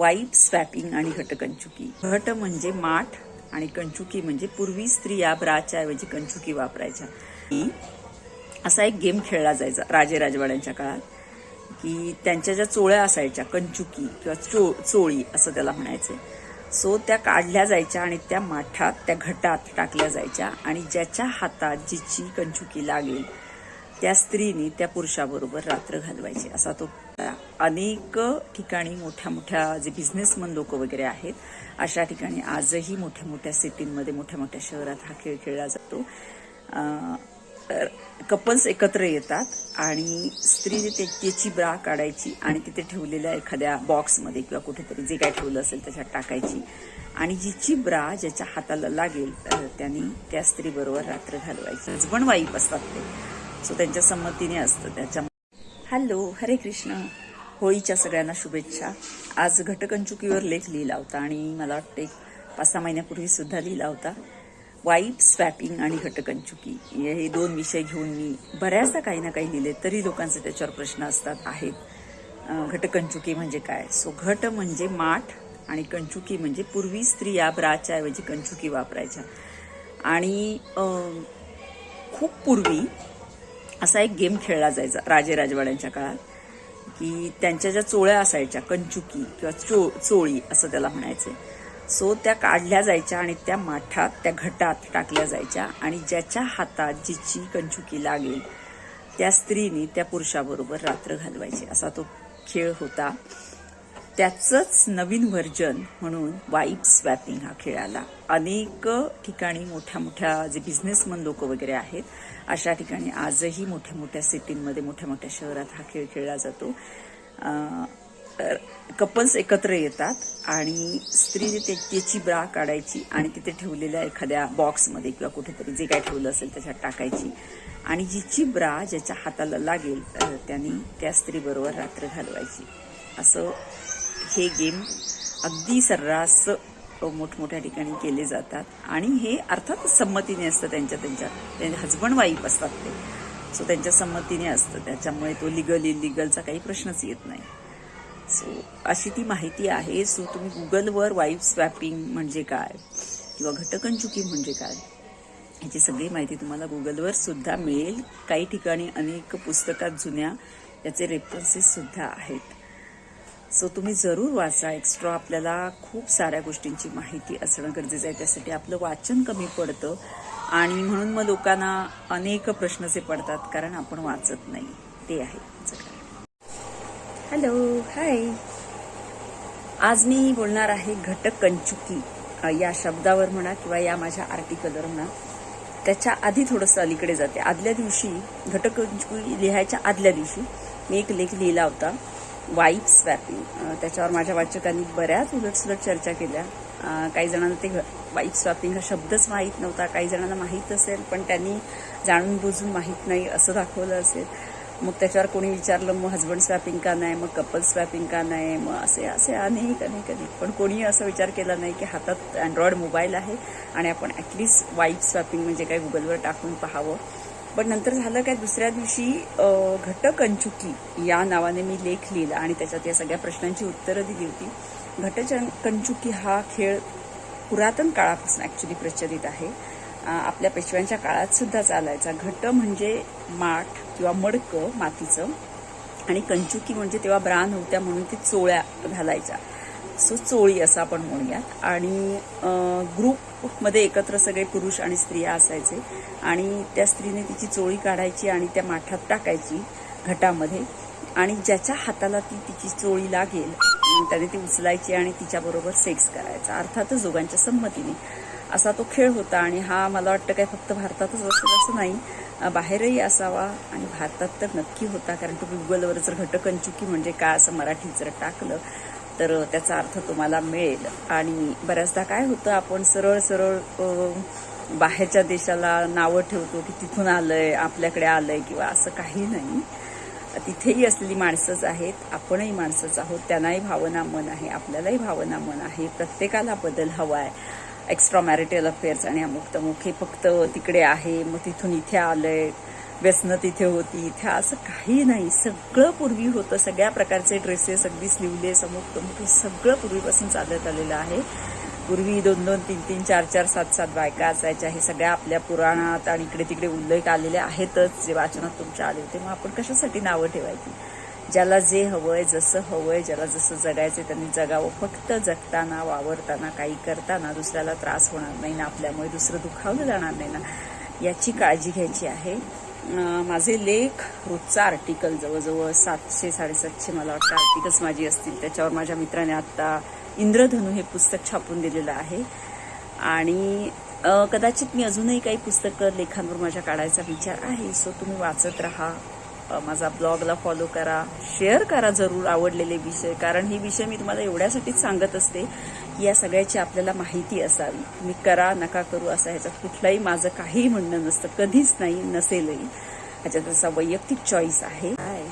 वाईट स्वॅपिंग आणि घटकंचुकी घट म्हणजे माठ आणि कंचुकी म्हणजे पूर्वी स्त्रिया ब्राच्या ऐवजी कंचुकी वापरायच्या. की असा एक गेम खेळला जायचा राजे राजवाड्यांच्या काळात की त्यांच्या ज्या चोळ्या असायच्या कंचुकी किंवा चो चोळी असं त्याला म्हणायचे. सो त्या काढल्या जायच्या आणि त्या माठात त्या घटात टाकल्या जायच्या आणि ज्याच्या हातात जिची कंचुकी लागेल त्या स्त्रीनी त्या पुरुषाबरोबर रात्र घालवायची. असा तो अनेक ठिकाणी मोठ्या मोठ्या जे बिझनेसमन लोक वगैरे आहेत अशा ठिकाणी आजही मोठ्या मोठ्या सिटींमध्ये मोठ्या मोठ्या शहरात हा खेळ खेळला जातो. कपल्स एकत्र येतात आणि स्त्रीने त्याची ब्रा काढायची आणि तिथे ठेवलेल्या एखाद्या बॉक्समध्ये किंवा कुठेतरी जे काय ठेवलं असेल त्याच्यात टाकायची. आणि जिची ब्रा ज्याच्या हाताला लागेल त्याने त्या स्त्रीबरोबर रात्र घालवायची. हजबंड वाईफ असतात ते. सो त्यांच्या संमतीने असतं त्याच्या हॅलो हरे कृष्ण. होळीच्या सगळ्यांना शुभेच्छा. आज घटकंचुकीवर लेख लिहिला होता आणि मला वाटते पाच सहा महिन्यापूर्वी सुद्धा लिहिला होता. वाईट स्वॅपिंग आणि घटकंचुकी. हे दोन विषय घेऊन मी बऱ्याचदा काही ना काही लिहिले तरी लोकांचे त्याच्यावर प्रश्न असतात आहेत. घटकंचुकी म्हणजे काय? सो घट म्हणजे माठ आणि कंचुकी म्हणजे पूर्वी स्त्रिया ब्राच्या ऐवजी कंचुकी वापरायच्या. आणि खूप पूर्वी असा एक गेम खेळला जायचा राजे राजवाड्यांच्या काळात की त्यांच्या ज्या चोळ्या असायच्या कंचुकी किंवा चो चोळी असं त्याला म्हणायचे. सो त्या काढल्या जायच्या आणि त्या माठात त्या घटात टाकल्या जायच्या आणि ज्याच्या हातात जिची कंचुकी लागेल त्या स्त्रीनी त्या पुरुषाबरोबर रात्र घालवायची. असा तो खेळ होता. त्याचंच नवीन व्हर्जन म्हणून वाईप स्वॅपिंग हा खेळ आला अनेक ठिकाणी मोठ्या मोठ्या जे बिझनेसमन लोक वगैरे आहेत अशा ठिकाणी आजही मोठ्या मोठ्या सिटींमध्ये मोठ्या मोठ्या शहरात हा खेळ खेळला जातो. कपल्स एकत्र येतात आणि स्त्री ते- त्याची ब्रा काढायची आणि तिथे ठेवलेल्या एखाद्या बॉक्समध्ये किंवा कुठेतरी जे काय ठेवलं असेल त्याच्यात टाकायची. आणि जिची ब्रा ज्याच्या हाताला लागेल त्याने त्या स्त्रीबरोबर रात्र घालवायची. असं हे गेम अगदी सर्रास मोठमोठ्या ठिकाणी केले जातात. आणि हे अर्थातच संमतीने असतं त्यांच्या त्यांच्या त्यांचे हजबंड वाईफ असतात ते. सो त्यांच्या संमतीने असतं. त्याच्यामुळे तो लिगल इलिगलचा काही प्रश्नच येत नाही. सो अशी ती माहिती आहे. सो तुम्ही गुगलवर वाईफ स्वॅपिंग म्हणजे काय? किंवा घटकंचुकी म्हणजे काय? ह्याची सगळी माहिती तुम्हाला गुगलवर सुद्धा मिळेल. काही ठिकाणी अनेक पुस्तकात जुन्या याचे रेफरन्सेस सुद्धा आहेत. सो तुम्ही जरूर वाचा एक्स्ट्रा आपल्याला खूप साऱ्या गोष्टींची माहिती असणं गरजेचं आहे. त्यासाठी आपलं वाचन कमी पडतं. आणि म्हणून मग लोकांना अनेक प्रश्नचे पडतात कारण आपण वाचत नाही. ते आहे. हॅलो हाय आज मी बोलणार आहे घटक कंचुकी अ, या शब्दावर म्हणा किंवा या माझ्या आर्टिकलवर म्हणा. त्याच्या आधी थोडंसं अलीकडे जाते. आदल्या दिवशी घटक कंचुकी लिहायच्या आदल्या दिवशी मी एक लेख लिहिला होता. वाईप स्वॅपिंग त्याच्यावर माझ्या वाचकांनी बऱ्याच उलटसुलट चर्चा केल्या. काही जणांना ते वाईप स्वॅपिंग हा शब्दच माहीत नव्हता. काही जणांना माहीत असेल पण त्यांनी जाणून बुजून माहीत नाही असं दाखवलं असेल. मग त्याच्यावर कोणी विचारलं मग हजबंड स्वॅपिंग का नाही? मग कपल स्वॅपिंग का नाही? मग असे असे अनेक अनेक अनेक. पण कोणी असा विचार केला नाही की हातात अँड्रॉइड मोबाईल आहे आणि आपण ॲटलिस्ट वाईप स्वॅपिंग म्हणजे काय गुगलवर टाकून पाहावं. पण नंतर झालं काय दुसऱ्या दिवशी घटकंचुकी या नावाने मी लेख लिहिला आणि त्याच्यात या सगळ्या प्रश्नांची उत्तरं दिली होती. घटकंचुकी हा खेळ पुरातन काळापासून ॲक्च्युली प्रचलित आहे. आपल्या पेशव्यांच्या काळात सुद्धा चालायचा. घट म्हणजे माठ किंवा मडकं मातीचं. आणि कंचुकी म्हणजे तेव्हा ब्रा नव्हत्या म्हणून ती चोळ्या घालायच्या. सो चोळी असं आपण म्हणूयात. आणि ग्रुपमध्ये एकत्र सगळे पुरुष आणि स्त्रिया असायचे. आणि त्या स्त्रीने तिची चोळी काढायची आणि त्या माठात टाकायची घटामध्ये. आणि ज्याच्या हाताला ती तिची चोळी लागेल त्याने ती उचलायची आणि तिच्याबरोबर सेक्स करायचा. अर्थातच दोघांच्या संमतीने. असा तो खेळ होता आणि हा मला वाटतं काय फक्त भारतातच असेल असं नाही. बाहेरही असावा आणि भारतात तर नक्की होता. कारण तो गुगलवर जर घटकंचुकी म्हणजे काय असं मराठीत जर टाकलं तर त्याचा अर्थ तुम्हाला मिळेल. आणि बऱ्याचदा काय होतं आपण सरळ सरळ बाहेरच्या देशाला नावं ठेवतो की तिथून आलंय आपल्याकडे आलंय किंवा असं काही नाही. तिथेही असलेली माणसंच आहेत आपणही माणसंच आहोत त्यांनाही भावना मन आहे आपल्यालाही भावना मन आहे प्रत्येकाला बदल हवा आहे एक्स्ट्रा मॅरिटल अफेअर्स आणि अमुक तमुक हे फक्त तिकडे आहे मग तिथून इथे आलंय. व्यसनं तिथे होती. इथे असं काही नाही. सगळं पूर्वी होतं. सगळ्या प्रकारचे ड्रेसेस अगदी स्लीवलेस अमुक तमुक हे सगळं पूर्वीपासून चालत आलेलं आहे. पूर्वी दोन दोन तीन तीन चार चार सात सात बायका असायच्या. हे सगळ्या आपल्या पुराणात आणि इकडे तिकडे उल्लेख आलेले आहेतच. जे वाचनात तुमच्या आले होते. मग आपण कशासाठी नावं ठेवायची? ज्याला जे हवंय जसं हवंय ज्याला जसं जगायचं त्यांनी जगावं. फक्त जगताना वावरताना काही करताना दुसऱ्याला त्रास होणार नाही ना आपल्यामुळे दुसरं दुखावलं जाणार नाही ना. याची काळजी घ्यायची आहे. माझे लेख रोजचा आर्टिकल जवळजवळ सातशे साडेसातशे मला वाटतं आर्टिकल्स माझी असतील. त्याच्यावर माझ्या मित्राने आत्ता इंद्रधनू हे पुस्तक छापून दिलेलं आहे. आणि कदाचित मी अजूनही काही पुस्तकं लेखांवर माझ्या काढायचा विचार आहे. सो तुम्ही वाचत राहा. माझा ब्लॉगला फॉलो करा. शेअर करा जरूर आवडलेले विषय. कारण हे विषय मी तुम्हाला एवढ्यासाठीच सांगत असते या सगळ्याची आपल्याला माहिती असावी. तुम्ही करा नका करू असं ह्याच्यात कुठलंही माझं काहीही म्हणणं नसतं. कधीच नाही नसेलही. ह्याच्यात असा वैयक्तिक चॉईस आहे. काय?